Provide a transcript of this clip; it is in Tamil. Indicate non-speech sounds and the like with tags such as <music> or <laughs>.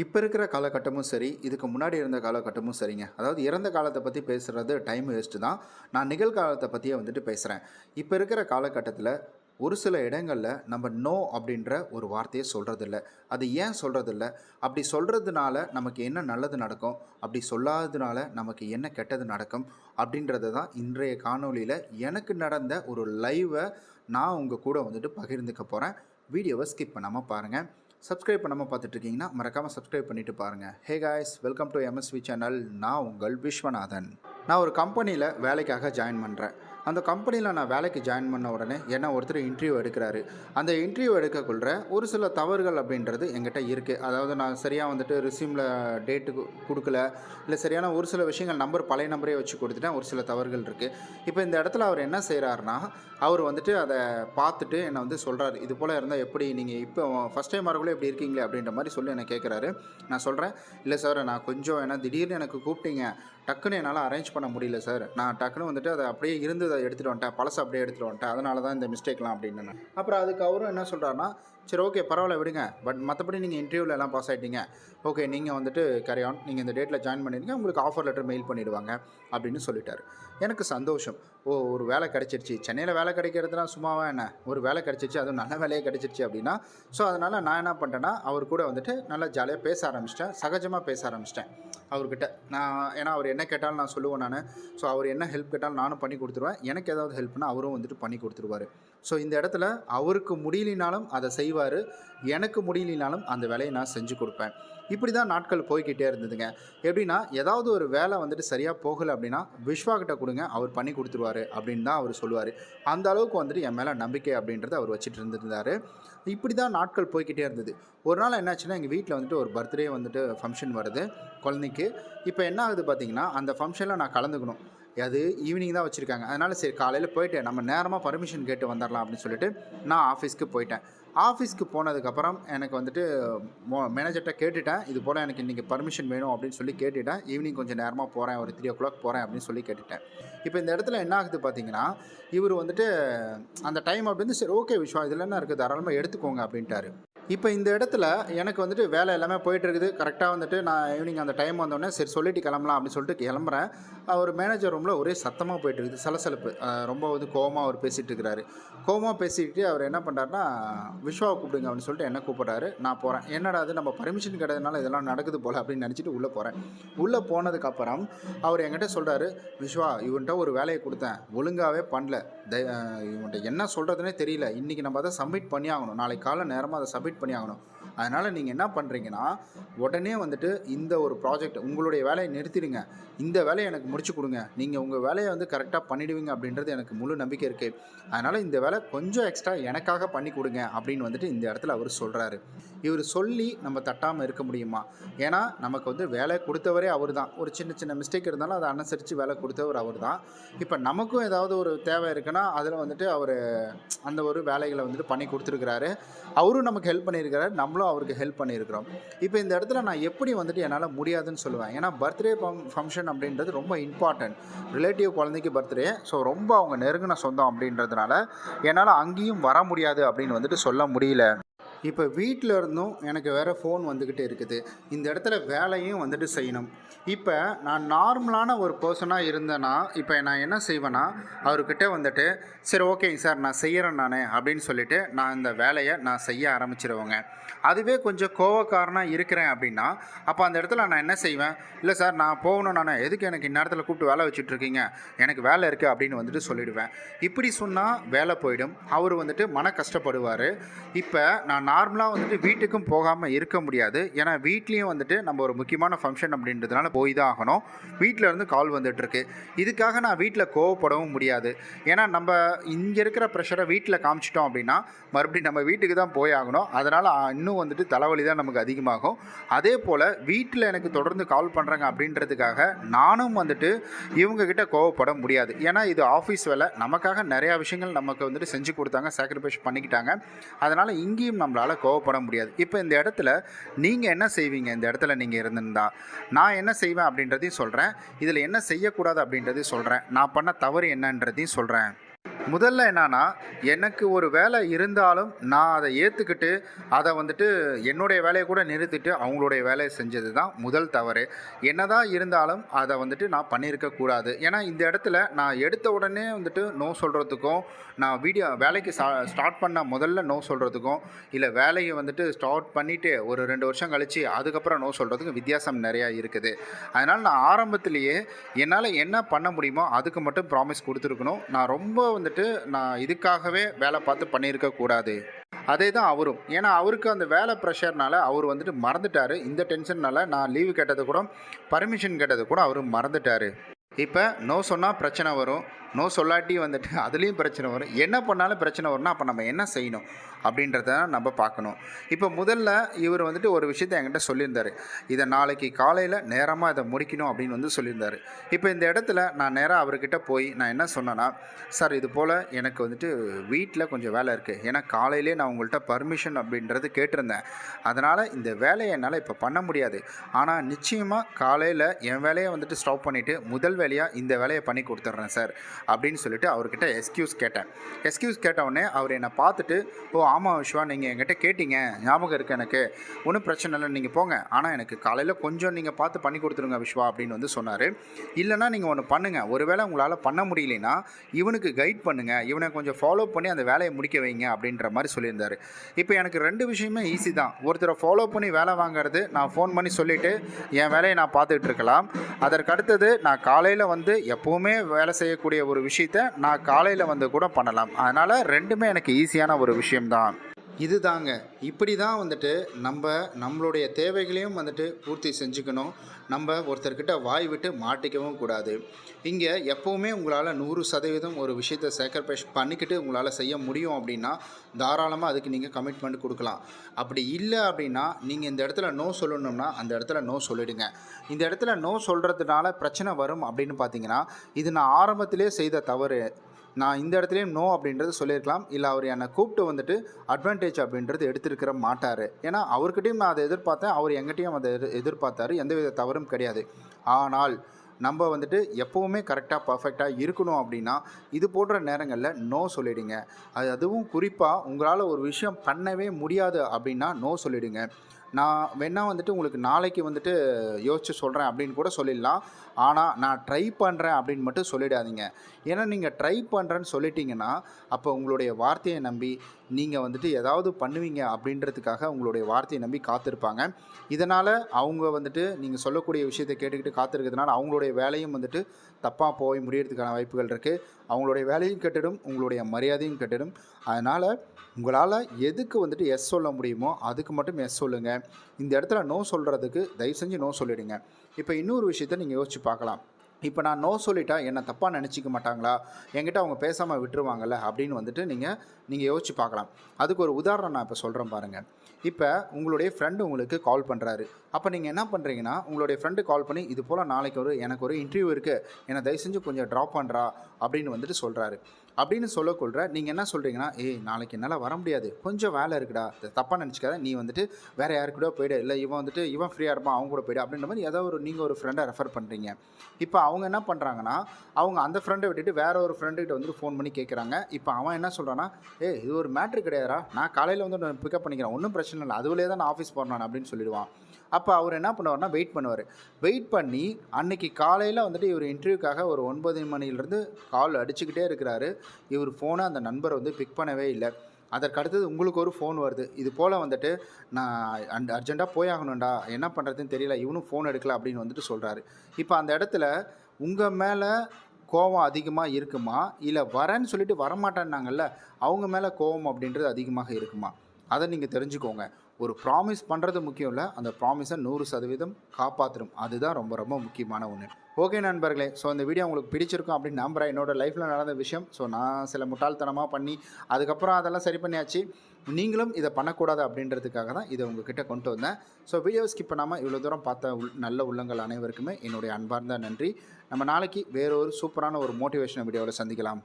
இப்போ இருக்கிற காலகட்டமும் சரி இதுக்கு முன்னாடி இருந்த காலகட்டமும் சரிங்க. அதாவது இறந்த காலத்தை பற்றி பேசுகிறது டைம் வேஸ்ட்டு தான். நான் நிகழ்காலத்தை பற்றியே வந்துட்டு பேசுகிறேன் இப்போ இருக்கிற காலகட்டத்தில் ஒரு சில இடங்களில் நம்ம நோ அப்படின்ற ஒரு வார்த்தையை சொல்கிறதில்ல அது ஏன் சொல்கிறதில்ல அப்படி சொல்கிறதுனால நமக்கு என்ன நல்லது நடக்கும்? அப்படி சொல்லாததுனால நமக்கு என்ன கெட்டது நடக்கும்? அப்படின்றது தான் இன்றைய காணொளியில் எனக்கு நடந்த ஒரு லைவை நான் உங்கள் கூட வந்துட்டு பகிர்ந்துக்க போகிறேன் வீடியோவை ஸ்கிப் பண்ணாமல் பாருங்கள் சப்ஸ்கிரைப் பண்ணாமல் பார்த்துட்ருக்கீங்கன்னா மறக்காமல் சப்ஸ்கிரைப் பண்ணிட்டு பாருங்கள் hey guys welcome to MSV channel நான் உங்கள் விஸ்வநாதன். நான் ஒரு கம்பெனியில் வேலைக்காக ஜாயின் பண்ணுறேன் அந்த கம்பெனியில் நான் வேலைக்கு ஜாயின் பண்ண உடனே என்ன ஒருத்தர் இன்டர்வியூ எடுக்கிறாரு. அந்த இன்டர்வியூ எடுக்கக்குள்ள ஒரு சில தவறுகள் அப்படின்றது எங்கிட்ட இருக்குது அதாவது நான் சரியாக வந்துட்டு ரிசியூமில் டேட்டு கொடுக்கல. இல்லை சரியான ஒரு சில விஷயங்கள் நம்பர் பழைய நம்பரே வச்சு கொடுத்துட்டேன். ஒரு சில தவறுகள் இருக்குது இப்போ இந்த இடத்துல அவர் என்ன செய்கிறாருன்னா அவர் வந்துட்டு அதை பார்த்துட்டு என்னை வந்து சொல்கிறாரு இது போல் இருந்தால் எப்படி நீங்கள் இப்போ ஃபஸ்ட் டைம் வரக்குள்ளே எப்படி இருக்கீங்களே அப்படின்ற மாதிரி சொல்லி என்னை கேட்குறாரு நான் சொல்கிறேன் இல்லை சார் நான் கொஞ்சம் ஏன்னா திடீர்னு எனக்கு கூப்பிட்டீங்க. டக்குன்னு என்னால் அரேஞ்ச் பண்ண முடியல சார் நான் டக்குன்னு வந்துட்டு அதை அப்படியே இருந்து அதை எடுத்துகிட்டு வந்துட்டேன். பழசை அப்படியே எடுத்துகிட்டு வந்துட்டேன். அதனால தான் இந்த மிஸ்டேக்லாம் அப்படின்னு அப்புறம் அதுக்கு அவரும் என்ன சொல்கிறாருன்னா சரி ஓகே பரவாயில்ல விடுங்க. பட் மற்றபடி நீங்கள் இன்டர்வியூவில் எல்லாம் பாஸ் ஆகிட்டீங்க ஓகே நீங்கள் வந்துட்டு கரையான் நீங்கள் இந்த டேட்டில் ஜாயின் பண்ணிடுங்க உங்களுக்கு ஆஃபர் லெட்டர் மெயில் பண்ணிவிடுவாங்க அப்படின்னு சொல்லிட்டாரு. எனக்கு சந்தோஷம். ஓ ஒரு வேலை கிடச்சிருச்சு. சென்னையில் வேலை கிடைக்கிறதுனா சும்மாவா என்ன? ஒரு வேலை கிடச்சிருச்சு அதுவும் நல்ல வேலையே கிடச்சிருச்சு அப்படின்னா ஸோ அதனால் நான் என்ன பண்ணிட்டேன்னா அவர் கூட வந்துட்டு நல்லா ஜாலியாக பேச ஆரம்பிச்சிட்டேன். சகஜமாக பேச ஆரம்பிச்சிட்டேன் அவர்கிட்ட. நான் ஏன்னா அவர் என்ன கேட்டாலும் நான் சொல்லுவேன் நான். ஸோ அவர் என்ன ஹெல்ப் கேட்டாலும் நானும் பண்ணி கொடுத்துருவேன். எனக்கு ஏதாவது ஹெல்ப்னா அவரும் வந்துட்டு பண்ணி கொடுத்துருவாரு. ஸோ இந்த இடத்துல அவருக்கு முடியலினாலும் அதை செய்வார். எனக்கு முடியலினாலும் அந்த வேலையை நான் செஞ்சு கொடுப்பேன். இப்படி தான் நாட்கள் போய்கிட்டே இருந்ததுங்க. எப்படின்னா ஏதாவது ஒரு வேலை வந்துட்டு சரியாக போகலை அப்படின்னா விஸ்வா கிட்ட கொடுங்க அவர் பண்ணி கொடுத்துருவாரு அப்படின்னு தான் அவர் சொல்லுவார். அந்த அளவுக்கு வந்துட்டு என் மேலே நம்பிக்கை அப்படின்றத அவர் வச்சுட்டு இருந்திருந்தார். இப்படி தான் நாட்கள் போய்கிட்டே இருந்தது. ஒரு நாள் என்னாச்சுன்னா எங்கள் வீட்டில் வந்துட்டு ஒரு பர்த்டே வந்துட்டு ஃபங்க்ஷன் வருது குழந்தைக்கு. இப்போ என்ன ஆகுது பார்த்தீங்கன்னா அந்த ஃபங்க்ஷனில் நான் கலந்துக்கணும். அது ஈவினிங் தான் வச்சுருக்காங்க. அதனால் சரி காலையில் போயிட்டு நம்ம நேரமாக பர்மிஷன் கேட்டு வந்துடலாம் அப்படின்னு சொல்லிட்டு நான் ஆஃபீஸ்க்கு போயிட்டேன். ஆஃபீஸ்க்கு போனதுக்கப்புறம் எனக்கு வந்துட்டு மேனேஜர்கிட்ட கேட்டுட்டேன். இது போல் எனக்கு இன்றைக்கி பர்மிஷன் வேணும் அப்படின்னு சொல்லி கேட்டுட்டேன். ஈவினிங் கொஞ்சம் நேரமாக போகிறேன் ஒரு த்ரீ ஓ கிளாக் போகிறேன் அப்படின்னு சொல்லி கேட்டுட்டேன். இப்போ இந்த இடத்துல என்ன ஆகுது பார்த்தீங்கன்னா இவர் வந்துட்டு அந்த டைம் அப்படின்னு சரி ஓகே விஸ்வா இதில் என்ன இருக்குது தாராளமாக எடுத்துக்கோங்க அப்படின்ட்டாரு. இப்போ இந்த இடத்துல எனக்கு வந்துட்டு வேலை எல்லாமே போயிட்டு இருக்குது கரெக்டாக வந்துட்டு நான் ஈவினிங் அந்த டைம் வந்தோடனே சரி சொல்லிட்டு கிளம்பலாம் அப்படின்னு சொல்லிட்டு கிளம்புறேன். அவர் மேனேஜர் ரூமில் ஒரே சத்தமாக போயிட்டு இருக்குது சலசலப்பு ரொம்ப வந்து கோவமாக அவர் பேசிகிட்டு இருக்கிறாரு கோவமாக பேசிக்கிட்டு அவர் என்ன பண்ணுறாருன்னா விஸ்வாவை கூப்பிடுங்க அப்படின்னு சொல்லிட்டு என்ன கூப்பிட்றாரு? நான் போகிறேன் என்னடா அது நம்ம பர்மிஷன் கிடையாதுனால இதெல்லாம் நடக்குது போல் அப்படின்னு நினச்சிட்டு உள்ளே போகிறேன் உள்ளே போனதுக்கப்புறம் அவர் என்கிட்ட சொல்கிறாரு விஸ்வா இவன்கிட்ட ஒரு வேலையை கொடுத்தேன். ஒழுங்காகவே பண்ணல. தை இவன்கிட்ட என்ன சொல்கிறதுனே தெரியல. இன்றைக்கி நம்ம அதை சப்மிட் பண்ணி ஆகணும் நாளைக்கு காலை நேரமாக அதை சப்மிட் பண்ணி ஆகணும் அதனால் நீங்கள் என்ன பண்ணுறீங்கன்னா உடனே வந்துட்டு இந்த ஒரு ப்ராஜெக்ட் உங்களுடைய வேலையை நிறுத்திடுங்க. இந்த வேலையை எனக்கு முடிச்சு கொடுங்க. நீங்கள் உங்கள் வேலையை வந்து கரெக்டாக பண்ணிடுவீங்க அப்படின்றது எனக்கு முழு நம்பிக்கை இருக்குது அதனால் இந்த வேலை கொஞ்சம் எக்ஸ்ட்ரா எனக்காக பண்ணி கொடுங்க அப்படின்னு வந்துட்டு இந்த இடத்துல அவர் சொல்கிறாரு இவர் சொல்லி நம்ம தட்டாமல் இருக்க முடியுமா? ஏன்னா நமக்கு வந்து வேலை கொடுத்தவரே அவர் தான் ஒரு சின்ன சின்ன மிஸ்டேக் இருந்தாலும் அதை அனுசரித்து வேலை கொடுத்தவர் அவர் தான் இப்போ நமக்கும் ஏதாவது ஒரு தேவை இருக்குன்னா அதில் வந்துட்டு அவர் அந்த ஒரு வேலைகளை வந்துட்டு பண்ணி கொடுத்துருக்கிறாரு. அவரும் நமக்கு ஹெல்ப் பண்ணியிருக்கிறாரு. நம்மளும் அவருக்கு ஹெல்ப் பண்ணியிருக்கிறோம். இப்போ இந்த இடத்துல நான் எப்படி வந்துட்டு என்னால் முடியாதுன்னு சொல்லுவேன். ஏன்னா பர்த்டே ஃபங்க்ஷன் அப்படின்றது ரொம்ப இம்பார்ட்டன்ட் ரிலேட்டிவ் குழந்தைக்கு பர்த்டே ஸோ ரொம்ப அவங்க நெருங்கின சொந்தம் அப்படின்றதுனால என்னால் அங்கேயும் வர முடியாது அப்படின்னு வந்துட்டு சொல்ல முடியல. இப்போ வீட்டில் இருந்தும் எனக்கு வேறு ஃபோன் வந்துக்கிட்டே இருக்குது. இந்த இடத்துல வேலையும் வந்துட்டு செய்யணும். இப்போ நான் நார்மலான ஒரு பர்சனாக இருந்தேன்னா இப்போ நான் என்ன செய்வேன்னா அவர்கிட்ட வந்துட்டு சரி ஓகேங்க சார் நான் செய்கிறேன் நான் அப்படின்னு சொல்லிவிட்டு நான் இந்த வேலையை நான் செய்ய ஆரம்பிச்சிருவேங்க. அதுவே கொஞ்சம் கோவக்காரனாக இருக்கிறேன் அப்படின்னா அப்போ அந்த இடத்துல நான் என்ன செய்வேன்? இல்லை சார் நான் போகணும் நான். எதுக்கு எனக்கு இந்நேரத்தில் கூப்பிட்டு வேலை வச்சுட்ருக்கீங்க எனக்கு வேலை இருக்குது அப்படின்னு வந்துட்டு சொல்லிவிடுவேன் இப்படி சொன்னால் வேலை போயிடும். அவர் வந்துட்டு மன கஷ்டப்படுவார். இப்போ நான் நார்மலாக வந்துட்டு வீட்டுக்கும் போகாமல் இருக்க முடியாது. ஏன்னா வீட்லேயும் வந்துட்டு நம்ம ஒரு முக்கியமான ஃபங்க்ஷன் அப்படின்றதுனால போய் தான் ஆகணும். வீட்டில் இருந்து கால் வந்துட்டுருக்கு. இதுக்காக நான் வீட்டில் கோவப்படவும் முடியாது. ஏன்னா நம்ம இங்கே இருக்கிற ப்ரெஷரை வீட்டில் காமிச்சிட்டோம் அப்படின்னா மறுபடியும் நம்ம வீட்டுக்கு தான் போய் ஆகணும். அதனால் இன்னும் வந்துட்டு தலைவலி தான் நமக்கு அதிகமாகும். அதே போல் வீட்டில் எனக்கு தொடர்ந்து கால் பண்ணுறாங்க அப்படின்றதுக்காக நானும் வந்துட்டு இவங்கக்கிட்ட கோவப்பட முடியாது. ஏன்னா இது ஆஃபீஸ் வேலை. நமக்காக நிறையா விஷயங்கள் நமக்கு வந்துட்டு செஞ்சு கொடுத்தாங்க சாக்ரிஃபைஸ் பண்ணிக்கிட்டாங்க. அதனால் இங்கேயும் நம்மளால் கோவப்பட முடியாது. இப்போ இந்த இடத்துல நீங்கள் என்ன செய்வீங்க? இந்த இடத்துல நீங்கள் இருந்திருந்தா. நான் என்ன செய்வேன் அப்படின்றதையும் சொல்கிறேன் இதில் என்ன செய்யக்கூடாது அப்படின்றதையும் சொல்கிறேன் நான் பண்ண தவறு என்னன்றதையும் சொல்கிறேன் முதல்ல என்னன்னா எனக்கு ஒரு வேலை இருந்தாலும் நான் அதை ஏற்றுக்கிட்டு அதை வந்துட்டு என்னுடைய வேலையை கூட நிறுத்திட்டு அவங்களுடைய வேலையை செஞ்சது தான் முதல் தவறு. என்னதான் இருந்தாலும் அதை வந்துட்டு நான் பண்ணியிருக்க கூடாது. ஏன்னா இந்த இடத்துல நான் எடுத்த உடனே வந்துட்டு நோ சொல்கிறதுக்கும் நான் வீடியோ வேலைக்கு ஸ்டார்ட் பண்ண முதல்ல நோ சொல்கிறதுக்கும் இல்லை வேலையை வந்துட்டு ஸ்டார்ட் பண்ணிவிட்டு ஒரு ரெண்டு வருஷம் கழித்து அதுக்கப்புறம் நோ சொல்கிறதுக்கும் வித்தியாசம் நிறையா இருக்குது. அதனால் நான் ஆரம்பத்திலேயே என்னால் என்ன பண்ண முடியுமோ அதுக்கு மட்டும் ப்ராமிஸ் கொடுத்துருக்கணும். நான் ரொம்ப வந்துட்டு நான் இதுக்காகவே வேலை பார்த்து பண்ணியிருக்க கூடாது. அதே தான் அவரும். ஏன்னா அவருக்கு அந்த வேலை ப்ரெஷர்னால அவர் வந்துட்டு மறந்துட்டார். இந்த டென்ஷன்னால நான் லீவு கேட்டது கூட பர்மிஷன் கேட்டது கூட அவர் மறந்துட்டார். இப்போ நோ சொன்னால் பிரச்சனை வரும். நோ சொல்லாட்டி வந்துட்டு <laughs> அதுலேயும் பிரச்சனை வரும். என்ன பண்ணாலும் பிரச்சனை வரும்னா அப்போ நம்ம என்ன செய்யணும் அப்படின்றத நம்ம பார்க்கணும். இப்போ முதல்ல இவர் வந்துட்டு ஒரு விஷயத்தை என்கிட்ட சொல்லியிருந்தார். இதை நாளைக்கு காலையில் நேரமாக இதை முடிக்கணும் அப்படின்னு வந்து சொல்லியிருந்தார். இப்போ இந்த இடத்துல நான் நேராக அவர்கிட்ட போய் நான் என்ன சொன்னேன்னா சார் இது போல் எனக்கு வந்துட்டு வீட்டில் கொஞ்சம் வேலை இருக்குது ஏன்னா காலையிலே நான் உங்கள்கிட்ட பர்மிஷன் அப்படின்றது கேட்டிருந்தேன். அதனால் இந்த வேலையை என்னால் இப்போ பண்ண முடியாது. ஆனால் நிச்சயமாக காலையில் என் வேலையை வந்துட்டு ஸ்டாப் பண்ணிவிட்டு முதல் வேலையாக இந்த வேலையை பண்ணி கொடுத்துட்றேன் சார். அப்படின்னு சொல்லிட்டு அவர்கிட்ட எஸ்கியூஸ் கேட்டேன். எஸ்கியூஸ் கேட்டவுடனே அவர் என்னை பார்த்துட்டு ஓ ஆமாம் விஷ்வா நீங்கள் என்கிட்ட கேட்டீங்க. ஞாபகம் இருக்குது எனக்கு. ஒன்றும் பிரச்சனை இல்லை நீங்கள் போங்க. ஆனால் எனக்கு காலையில் கொஞ்சம் நீங்கள் பார்த்து பண்ணி கொடுத்துருங்க விஷ்வா அப்படின்னு வந்து சொன்னார். இல்லைனா நீங்கள் ஒன்று பண்ணுங்கள் ஒருவேளை உங்களால் பண்ண முடியலனா இவனுக்கு கைட் பண்ணுங்கள் இவனை கொஞ்சம் ஃபாலோ பண்ணி அந்த வேலையை முடிக்க வைங்க அப்படின்ற மாதிரி சொல்லியிருந்தார். இப்போ எனக்கு ரெண்டு விஷயமே ஈஸி தான். ஒருத்தரை ஃபாலோ பண்ணி வேலை வாங்குறது நான் ஃபோன் பண்ணி சொல்லிவிட்டு என் வேலையை நான் பார்த்துக்கிட்டு இருக்கலாம். அதற்கடுத்தது நான் காலையில் வந்து எப்போவுமே வேலை செய்யக்கூடிய ஒரு விஷயத்த நான் காலையில் வந்து கூட பண்ணலாம். அதனால் ரெண்டுமே எனக்கு ஈஸியான ஒரு விஷயம்தான். இது தாங்க இப்படி தான் வந்துட்டு நம்ம நம்மளுடைய தேவைகளையும் வந்துட்டு பூர்த்தி செஞ்சுக்கணும். நம்ம ஒருத்தர்கிட்ட வாய் விட்டு மாட்டிக்கவும் கூடாது. இங்கே எப்போவுமே உங்களால் நூறு சதவீதம் ஒரு விஷயத்தை சேக்ரிஃபைஸ் பண்ணிக்கிட்டு உங்களால் செய்ய முடியும் அப்படின்னா தாராளமாக அதுக்கு நீங்கள் கமிட்மெண்ட் கொடுக்கலாம். அப்படி இல்லை அப்படின்னா நீங்கள் இந்த இடத்துல நோ சொல்லணும்னா அந்த இடத்துல நோ சொல்லிடுங்க. இந்த இடத்துல நோ சொல்கிறதுனால பிரச்சனை வரும் அப்படின்னு பார்த்தீங்கன்னா இது நான் ஆரம்பத்திலே செய்த தவறு. நான் இந்த இடத்துலையும் நோ அப்படின்றது சொல்லியிருக்கலாம். இல்லை அவர் என்னை கூப்பிட்டு வந்துட்டு அட்வான்டேஜ் அப்படின்றது எடுத்திருக்கிற மாட்டார். ஏன்னா அவர்கிட்டையும் நான் அதை எதிர்பார்த்தேன். அவர் எங்கிட்டையும் அதை எதிர் எதிர்பார்த்தாரு. எந்தவித தவறும் கிடையாது. ஆனால் நம்ம வந்துட்டு எப்போவுமே கரெக்டாக பர்ஃபெக்டாக இருக்கணும் அப்படின்னா இது போன்ற நேரங்களில் நோ சொல்லிடுங்க. அது அதுவும் குறிப்பாக உங்களால் ஒரு விஷயம் பண்ணவே முடியாது அப்படின்னா நோ சொல்லிடுங்க. நான் வேணா வந்துட்டு உங்களுக்கு நாளைக்கு வந்துட்டு யோசிச்சு சொல்கிறேன் அப்படின்னு கூட சொல்லிடலாம். ஆனால் நான் ட்ரை பண்ணுறேன் அப்படின்னு மட்டும் சொல்லிடாதீங்க. ஏன்னா நீங்கள் ட்ரை பண்ணுறேன்னு சொல்லிட்டீங்கன்னா அப்போ உங்களுடைய வார்த்தையை நம்பி நீங்கள் வந்துட்டு ஏதாவது பண்ணுவீங்க அப்படின்றதுக்காக உங்களுடைய வார்த்தையை நம்பி காத்திருப்பாங்க. இதனால் அவங்க வந்துட்டு நீங்கள் சொல்லக்கூடிய விஷயத்தை கேட்டுக்கிட்டு காத்திருக்கிறதுனால அவங்களுடைய வேலையும் வந்துட்டு தப்பாக போய் முடியறதுக்கான வாய்ப்புகள் இருக்குது அவங்களுடைய வேலையும் கெட்டுடும் உங்களுடைய மரியாதையும் கெட்டுடும். அதனால் உங்களால் எதுக்கு வந்துட்டு எஸ் சொல்ல முடியுமோ அதுக்கு மட்டும் எஸ் சொல்லுங்கள் இந்த இடத்துல நோ சொல்கிறதுக்கு தயவு செஞ்சு நோ சொல்லிவிடுங்க இப்போ இன்னொரு விஷயத்த நீங்கள் யோசிச்சு பார்க்கலாம். இப்போ நான் நோ சொல்லிட்டா என்னை தப்பாக நினச்சிக்க மாட்டாங்களா? என்கிட்ட அவங்க பேசாமல் விட்டுருவாங்கல்ல? அப்படின்னு வந்துட்டு நீங்கள் நீங்கள் யோசிச்சு பார்க்கலாம். அதுக்கு ஒரு உதாரணம் நான் இப்போ சொல்கிறேன் பாருங்கள் இப்போ உங்களுடைய ஃப்ரெண்டு உங்களுக்கு கால் பண்ணுறாரு அப்போ நீங்கள் என்ன பண்ணுறீங்கன்னா உங்களுடைய ஃப்ரெண்டு கால் பண்ணி இது போல் நாளைக்கு ஒரு எனக்கு ஒரு இன்டர்வியூ இருக்குது என்னை தயவு செஞ்சு கொஞ்சம் ட்ராப் பண்ணுறா அப்படின்னு வந்துட்டு சொல்கிறாரு அப்படின்னு சொல்லக்கொள்கிற நீங்கள் என்ன சொல்கிறீங்கன்னா ஏய் நாளைக்கு என்னால் வர முடியாது. கொஞ்சம் வேலை இருக்குடா. தப்பாக நினச்சிக்காத. நீ வந்துட்டு வேறு யாரு கூட போயிடு. இல்லை இவன் வந்துட்டு இவன் ஃப்ரீயாக இருப்பான். அவங்க கூட போயிடு. அப்படின்ற மாதிரி ஏதோ ஒரு நீங்கள் ஒரு ஃப்ரெண்டை ரெஃபர் பண்ணுறீங்க இப்போ அவங்க என்ன பண்ணுறாங்கன்னா அவங்க அந்த ஃப்ரெண்டை விட்டுட்டு வேற ஒரு ஃப்ரெண்டுகிட்ட வந்துட்டு ஃபோன் பண்ணி கேட்குறாங்க இப்போ அவன் என்ன சொல்கிறான்னா ஏ இது ஒரு மேட்ரு கிடையாதா நான் காலையில் வந்து நான் பிக்கப் பண்ணிக்கிறேன். ஒன்றும் பிரச்சனை இல்லை. அதுவிலே தான் நான் ஆஃபீஸ் போகிறேன் அப்படின்னு சொல்லிடுவான். அப்போ அப்போ அவர் என்ன பண்ணுவார்னா வெயிட் பண்ணுவார். வெயிட் பண்ணி அன்னைக்கு காலையில் வந்துட்டு இவர் இன்டர்வியூக்காக ஒரு ஒன்பது மணிலேருந்து கால் அடிச்சுக்கிட்டே இருக்கிறாரு. இவர் ஃபோனை அந்த நண்பரை வந்து பிக் பண்ணவே இல்லை. அதற்கடுத்தது உங்களுக்கு ஒரு ஃபோன் வருது. இது போல் வந்துட்டு நான் அண்ட் அர்ஜெண்ட்டாக போயாகணும்டா. என்ன பண்ணுறதுன்னு தெரியல. இவனும் ஃபோன் எடுக்கல அப்படின்னு வந்துட்டு சொல்கிறாரு இப்போ அந்த இடத்துல உங்கள் மேலே கோபம் அதிகமாக இருக்குமா? இல்லை வரேன்னு சொல்லிட்டு வரமாட்டேன்னாங்கல்ல அவங்க மேலே கோபம் அப்படின்றது அதிகமாக இருக்குமா? அதை நீங்கள் தெரிஞ்சுக்கோங்க. ஒரு ப்ராமிஸ் பண்ணுறது முக்கியம் இல்லை. அந்த ப்ராமிஸை நூறு சதவீதம் காப்பாற்றணும் அதுதான் ரொம்ப ரொம்ப முக்கியமான ஒன்று ஓகே நண்பர்களே ஸோ இந்த வீடியோ உங்களுக்கு பிடிச்சிருக்கும் அப்படின்னு நம்புகிறேன் என்னோடய லைஃப்பில் நடந்த விஷயம் ஸோ நான் சில முட்டாள்தனமாக பண்ணி அதுக்கப்புறம் அதெல்லாம் சரி பண்ணியாச்சு. நீங்களும் இதை பண்ணக்கூடாது அப்படின்றதுக்காக தான் இதை உங்ககிட்ட கொண்டு வந்தேன். ஸோ வீடியோ ஸ்கிப் பண்ணாமல் இவ்வளோ தூரம் பார்த்த உள் நல்ல உள்ளங்கள் அனைவருக்குமே என்னுடைய அன்பார்ந்த நன்றி. நம்ம நாளைக்கு வேறொரு சூப்பரான ஒரு மோட்டிவேஷனல் வீடியோவில் சந்திக்கலாம்.